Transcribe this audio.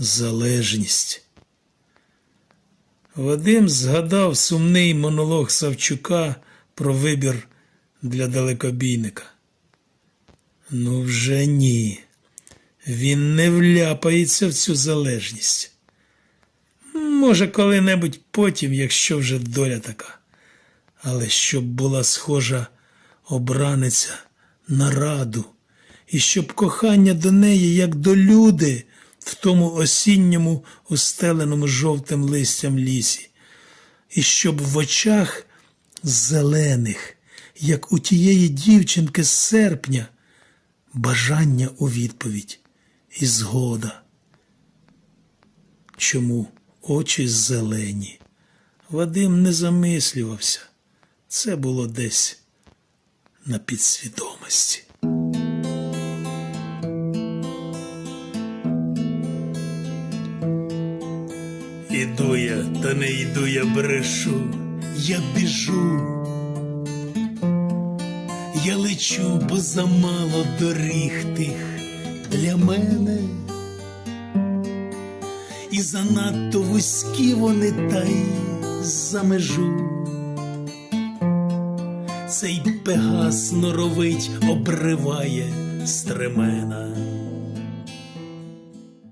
залежність. Вадим згадав сумний монолог Савчука про вибір для далекобійника. Ну, вже ні. Він не вляпається в цю залежність. Може, коли-небудь потім, якщо вже доля така. Але щоб була схожа обраниця на раду, і щоб кохання до неї, як до люди, в тому осінньому, устеленому жовтим листям лісі, і щоб в очах зелених, як у тієї дівчинки з серпня, бажання у відповідь і згода. Чому очі зелені? Вадим не замислювався. Це було десь на підсвідомості. Іду я, та не йду я брешу, я біжу. Я лечу, бо замало доріг тих для мене. І занадто вузькі вони та й за межу. Цей пегас норовить обриває стремена.